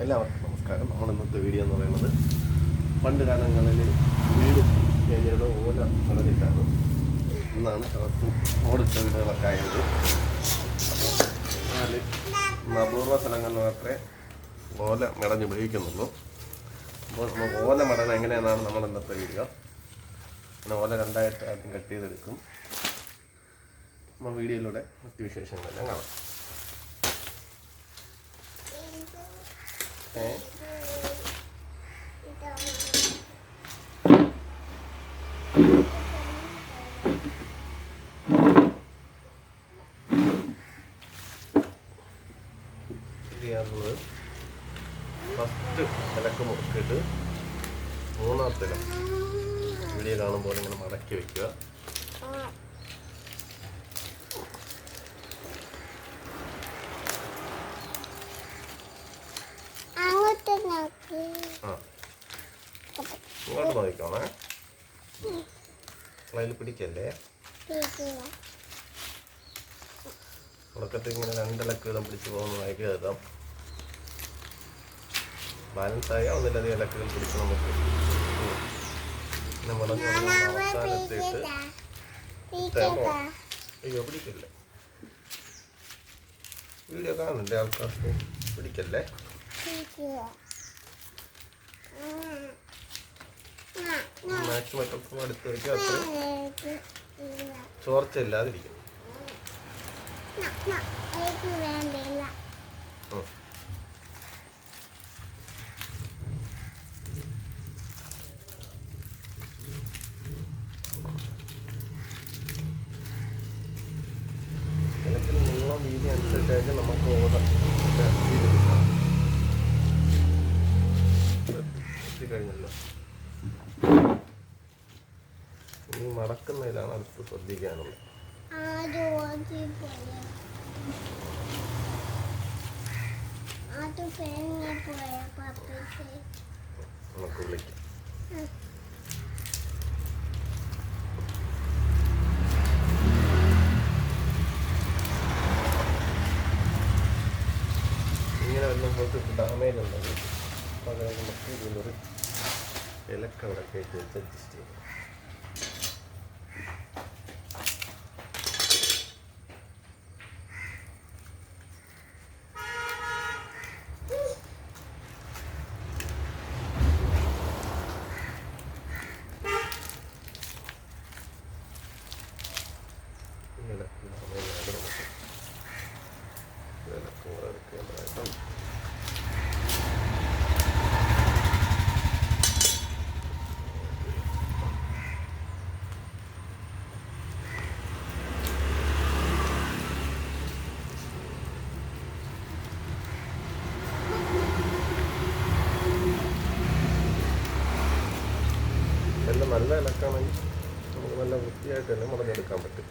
എല്ലാവർക്കും നമസ്കാരം. നമ്മൾ ഇന്നത്തെ വീഡിയോ എന്ന് പറയുന്നത്. പണ്ട് കാലങ്ങളിൽ വീട് കഴിഞ്ഞത് ഓല നടന്നിട്ടാണ് ഇന്നാണ് അവർക്ക് ഓടിച്ച വീടുകളൊക്കെ ആയത്. ഇന്ന് അപൂർവ സ്ഥലങ്ങളിൽ മാത്രമേ ഓല മടഞ്ഞ് ഉപയോഗിക്കുന്നുള്ളൂ. അപ്പോൾ നമ്മൾ ഓല മടന എങ്ങനെയാണെന്നാണ് നമ്മൾ ഇന്നത്തെ വീഡിയോ പിന്നെ ഓല രണ്ടായിട്ട് ആദ്യം കട്ട് ചെയ്തെടുക്കും. നമ്മൾ വീഡിയോയിലൂടെ മറ്റു വിശേഷങ്ങളെല്ലാം കാണാം. ഏ ഫസ്റ്റ് ഇലക്ക് മുറുക്കിയിട്ട് മൂന്നാമത്തെ ഇല വീഡിയോ കാണുമ്പോൾ ഇങ്ങനെ മടക്കി വെക്കുക. ഇങ്ങോട്ട് നോക്കിക്കോണേ. അതിൽ പിടിക്കല്ലേ. തുടക്കത്തിൽ ഇങ്ങനെ രണ്ടിലക്ക് വീതം പിടിച്ച് പോകുന്നതായിട്ട് കരുതാം ബാലൻസ് ആയ ഒന്നിലധികം ഇലക്കുകൾ പിടിച്ച് നമുക്ക്. അയ്യോ പിടിക്കല്ലേ? വീഡിയോ കാണണ്ടേ ആൾക്കാർക്ക്. പിടിക്കല്ലേ പിടിക്കുക. ഉം. ആ, ആ. മാക്സിമം എത്രത്തോളം എടുത്ത് വയ്ക്കുക അത്ര ചോർച്ചയില്ലാതിരിക്കും ഇല്ല. ചോർച്ച ഇല്ലാതിരിക്കും ന, ന. എനിക്ക് വേണ്ടില്ല. ഉം. ഇലക്കിൽ നീളം വീതി അനുസരിച്ചായിട്ട് നമുക്ക് ഓർഡർ കഴിഞ്ഞല്ലോ ഇനി മടക്കുന്നതിലാണ് അടുത്ത് ശ്രദ്ധിക്കാനുള്ളത്. നമുക്ക് വിളിക്കാം. ഇങ്ങനെ പോയിട്ട് ഡാമേജ് ഉണ്ടെങ്കിൽ പകരം നമുക്ക് ഇതിലൊരു ഇലക്ക അവിടെ കയറ്റി വെച്ച് അഡ്ജസ്റ്റ് ചെയ്യാം ഈ ഇലക്ക് damage ആയത് നമുക്ക് ഇലക്ക കൂടെ എടുക്കേണ്ടതായിട്ടുണ്ട് എല്ലാം നല്ല ഇലക്കാണെങ്കിൽ നമുക്ക് നല്ല വൃത്തിയായിട്ട് തന്നെ മുളഞ്ഞെടുക്കാൻ പറ്റും.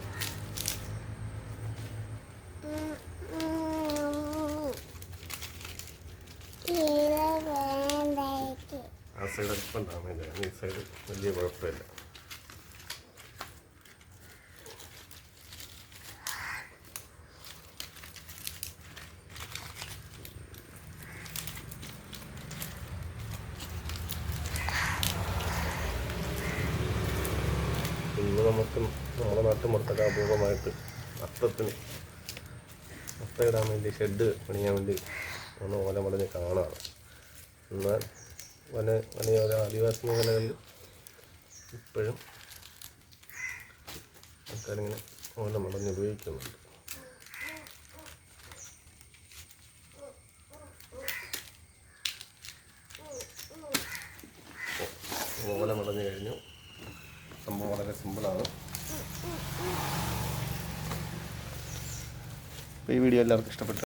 ആ സൈഡ് അല്പം ഡാമേജ് ഈ സൈഡ് വലിയ കുഴപ്പമില്ല. നമുക്ക് നമ്മുടെ നാട്ടുമ്പുറത്തൊക്കെ അപൂർവമായിട്ട് അത്തത്തിന് അത്തയിടാൻ വേണ്ടി ഷെഡ് പണിയാൻ വേണ്ടി ഒന്ന് ഓല മുളഞ്ഞ് കാണാറ് എന്നാൽ വന വനയോര ആദിവാസി മേഖലകളിൽ ഇപ്പോഴും ആൾക്കാരിങ്ങനെ ഓല മുളഞ്ഞ് ഉപയോഗിക്കുന്നുണ്ട് ഓല മടഞ്ഞ് കഴിഞ്ഞു സംഭവം വളരെ സിമ്പിളാണ്. അപ്പോൾ ഈ വീഡിയോ എല്ലാവർക്കും ഇഷ്ടപ്പെട്ടു